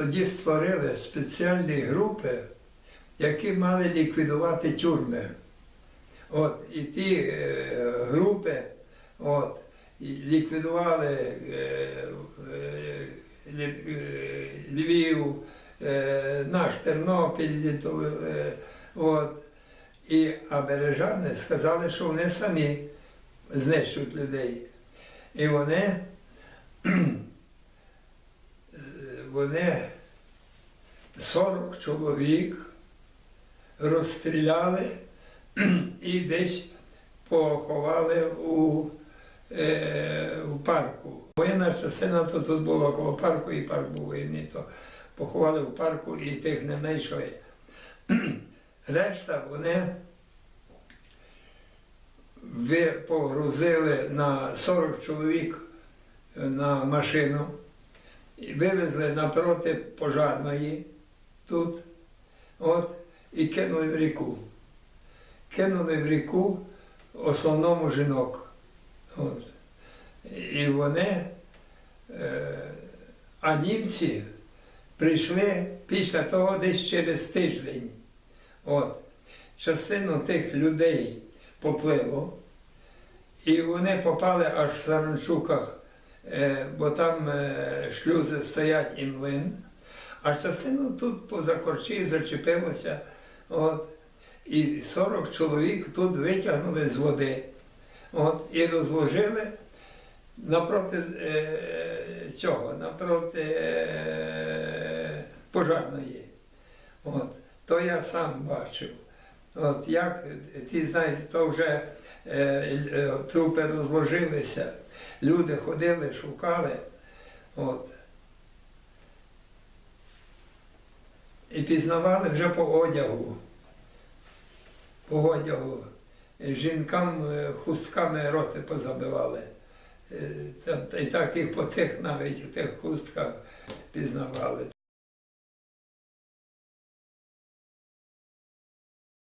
тоді створили спеціальні групи, які мали ліквідувати тюрми. От, і ті е, групи от, ліквідували е, е, е, Львів, е, наш Тернопіль, е, от. І абережани сказали, що вони самі знищують людей. І вони, вони 40 чоловік розстріляли і десь поховали у, е, у парку. Воєнна частина то тут була коло парку, і парк був воєнний, то поховали в парку і тих не знайшли. Решта вони погрузили на 40 чоловік на машину вивезли напроти пожарної тут, от, і кинули в ріку. Кинули в ріку основному жінок. От. І вони, е, а німці прийшли після того десь через тиждень. От. Частину тих людей поплило, і вони попали аж в Саранчуках, бо там е, шлюзи стоять і млин, а частину тут поза корчі зачепилося. От. І 40 чоловік тут витягнули з води. От, і розложили напроти е, цього, напроти е, пожарної. От, то я сам бачив. От як ті знаєте, то вже е, е, трупи розложилися, люди ходили, шукали. От. І пізнавали вже по одягу. По одягу. Жінкам е, хустками роти позабивали. І так і по тих навіть у тих хустках пізнавали.